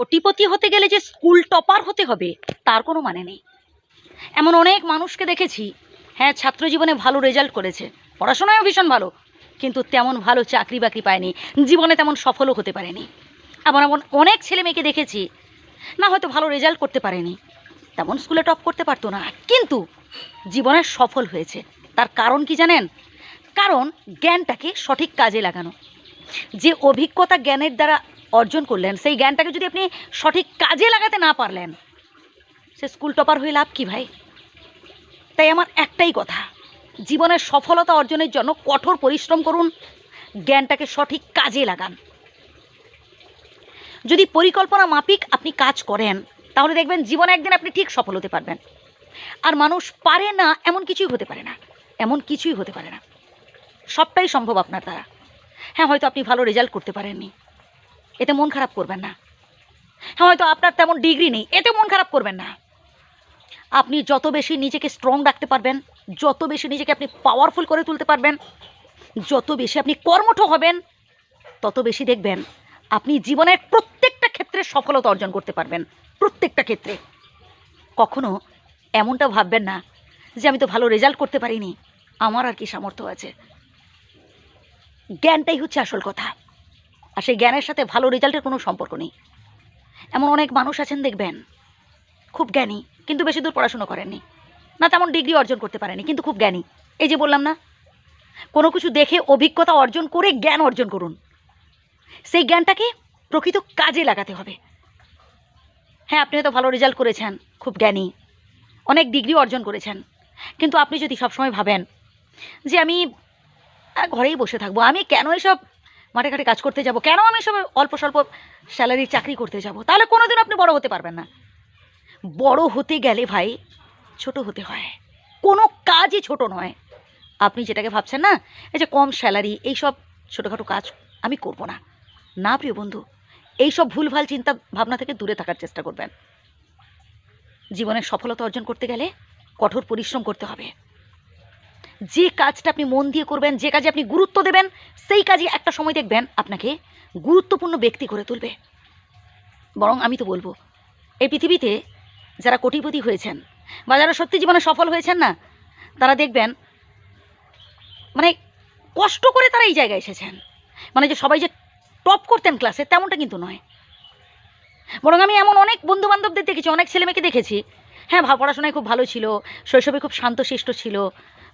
কোটিপতি হতে গেলে যে স্কুল টপার হতে হবে, তার কোনো মানে নেই। এমন অনেক মানুষকে দেখেছি হ্যাঁ ছাত্র জীবনে ভালো রেজাল্ট করেছে। পড়াশোনায়ও ভীষণ ভালো, কিন্তু তেমন ভালো চাকরি বাকরি পায়নি, জীবনে তেমন সফলও হতে পারেনি। এমন এমন অনেক ছেলে মেয়েকে দেখেছি, না হয়তো ভালো রেজাল্ট করতে পারেনি। তেমন স্কুলে টপ করতে পারতো না, কিন্তু জীবনে সফল হয়েছে। তার কারণ কি জানেন? কারণ জ্ঞানটাকে সঠিক কাজে লাগানো। যে অভিজ্ঞতা জ্ঞানের দ্বারা অর্জন করলেন। সেই জ্ঞানটাকে যদি আপনি সঠিক কাজে লাগাতে না পারলেন, সে স্কুল টপার হয়ে লাভ কি ভাই? তাই আমার একটাই কথা, জীবনের সফলতা অর্জনের জন্য কঠোর পরিশ্রম করুন, জ্ঞানটাকে সঠিক কাজে লাগান। যদি পরিকল্পনা মাফিক আপনি কাজ করেন, তাহলে দেখবেন জীবনে একদিন আপনি ঠিক সফল হতে পারবেন। আর মানুষ পারে না এমন কিছুই হতে পারে না, এমন কিছুই হতে পারে না। সবটাই সম্ভব আপনার দ্বারা। হ্যাঁ হয়তো আপনি ভালো রেজাল্ট করতে পারেননি। এতে মন খারাপ করবেন না। হ্যাঁ হয়তো আপনার তেমন ডিগ্রি নেই, এতে মন খারাপ করবেন না। আপনি যত বেশি নিজেকে স্ট্রং রাখতে পারবেন, যত বেশি নিজেকে আপনি পাওয়ারফুল করে তুলতে পারবেন, যত বেশি আপনি কর্মঠ হবেন, তত বেশি দেখবেন আপনি জীবনের প্রত্যেকটা ক্ষেত্রে সফলতা অর্জন করতে পারবেন, প্রত্যেকটা ক্ষেত্রে। কখনো এমনটা ভাববেন না যে আমি তো ভালো রেজাল্ট করতে পারিনি, আমার আর কি সামর্থ্য আছে। জ্ঞানটাই হচ্ছে আসল কথা। আর সেই জ্ঞানের সাথে ভালো রেজাল্টের কোনো সম্পর্ক নেই। এমন অনেক মানুষ আছেন, দেখবেন। খুব জ্ঞানী, কিন্তু বেশি দূর পড়াশুনো করেননি। না তেমন ডিগ্রি অর্জন করতে পারেনি, কিন্তু খুব জ্ঞানী। এই যে বললাম না, কোনো কিছু দেখে অভিজ্ঞতা অর্জন করে জ্ঞান অর্জন করুন। সেই জ্ঞানটাকে প্রকৃত কাজে লাগাতে হবে। হ্যাঁ আপনি হয়তো ভালো রেজাল্ট করেছেন, খুব জ্ঞানী। অনেক ডিগ্রি অর্জন করেছেন। কিন্তু আপনি যদি সবসময় ভাবেন যে আমি ঘরেই বসে থাকব, আমি কেন এসব মাঠে ঘাটে কাজ করতে যাব। কেন আমি সব অল্প স্বল্প স্যালারি চাকরি করতে যাব? তাহলে কোনোদিন আপনি বড় হতে পারবেন না। বড় হতে গেলে ভাই, ছোট হতে হয়। কোনো কাজই ছোট নয়। আপনি যেটাকে ভাবছেন না, এই যে কম স্যালারি এইসব ছোটোখাটো কাজ আমি করব না। না প্রিয় বন্ধু এইসব ভুলভাল চিন্তা ভাবনা থেকে দূরে থাকার চেষ্টা করবেন। জীবনের সফলতা অর্জন করতে গেলে কঠোর পরিশ্রম করতে হবে। যে কাজটা আপনি মন দিয়ে করবেন, যে কাজে আপনি গুরুত্ব দেবেন, সেই কাজে একটা সময় দেখবেন আপনাকে গুরুত্বপূর্ণ ব্যক্তি করে তুলবে। বরং আমি তো বলব, এই পৃথিবীতে যারা কোটিপতি হয়েছেন বা যারা সত্যি জীবনে সফল হয়েছেন না, তারা দেখবেন মানে কষ্ট করে তারা এই জায়গায় এসেছেন। মানে যে সবাই যে টপ করতেন ক্লাসে, তেমনটা কিন্তু নয়। বরং আমি এমন অনেক বন্ধু বান্ধবদের দেখেছি, অনেক ছেলেমেয়েকে দেখেছি। হ্যাঁ পড়াশোনায় খুব ভালো ছিল, শৈশবে খুব শান্তশিষ্ট ছিল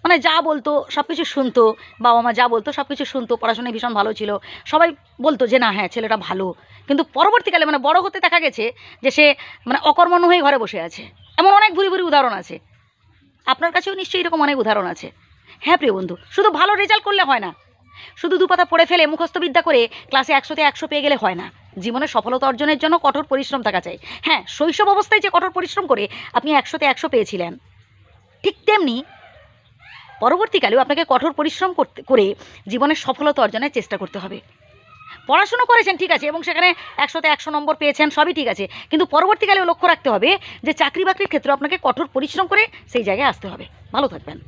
মানে যা বলতো সব কিছু শুনতো বাবা মা যা বলতো সব কিছু শুনতো, পড়াশোনায় ভীষণ ভালো ছিল। সবাই বলতো যে, না হ্যাঁ ছেলেটা ভালো। কিন্তু পরবর্তীকালে মানে বড় হতে দেখা গেছে যে, সে মানে অকর্মণ্য হয়ে ঘরে বসে আছে। এমন অনেক ভুরি ভুরি উদাহরণ আছে। আপনার কাছেও নিশ্চয়ই এরকম অনেক উদাহরণ আছে। হ্যাঁ প্রিয় বন্ধু, শুধু ভালো রেজাল্ট করলে হয় না। শুধু দুপাতা পড়ে ফেলে মুখস্থ বিদ্যা করে ক্লাসে একশোতে একশো পেয়ে গেলে হয় না। জীবনে সফলতা অর্জনের জন্য কঠোর পরিশ্রম থাকা চাই। হ্যাঁ শৈশব অবস্থায় যে কঠোর পরিশ্রম করে আপনি একশোতে একশো পেয়েছিলেন। ঠিক তেমনি পরবর্তীকালেও আপনাকে কঠোর পরিশ্রম করতে, করে জীবনের সফলতা অর্জনের চেষ্টা করতে হবে। পড়াশুনো করেছেন, ঠিক আছে, এবং সেখানে একশোতে একশো নম্বর পেয়েছেন, সবই ঠিক আছে। কিন্তু পরবর্তীকালেও লক্ষ্য রাখতে হবে যে চাকরি বাকরির ক্ষেত্রে আপনাকে কঠোর পরিশ্রম করে সেই জায়গায় আসতে হবে। ভালো থাকবেন।